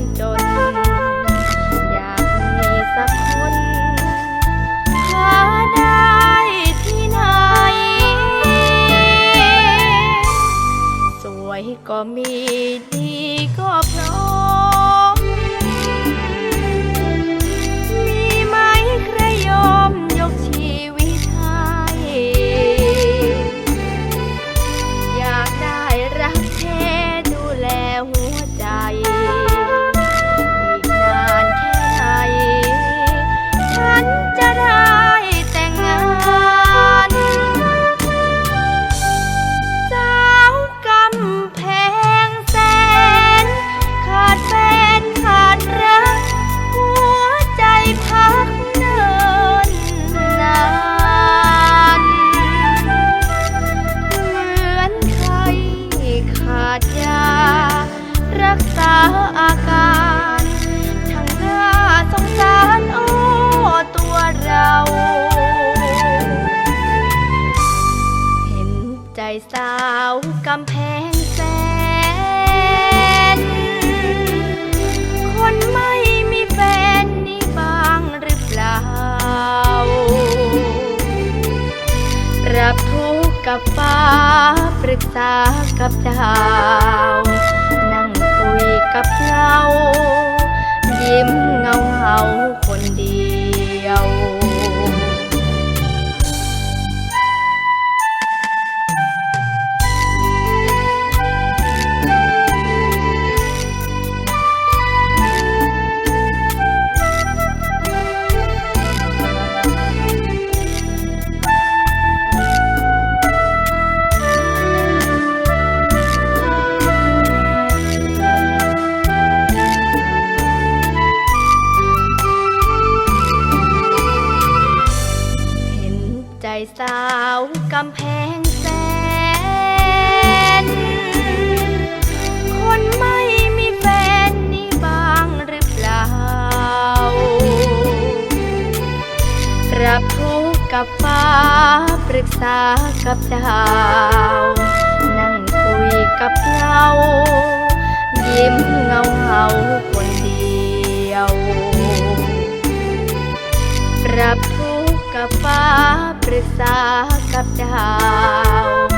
front door เสากำแพงแสน คนไม่มีแฟนนี่บ้างหรือเปล่า รับทุกข์กับฟ้าปรึกษากับดาว นั่งคุยกับเรา สาวกำแพงแสน คนไม่มีแฟนนี่บ้างหรือเปล่าปรับทุกข์กับฟ้าปรึกษากับดาว นั่งคุยกับเรา ยิ้มเงาเงา รึกษากับดาว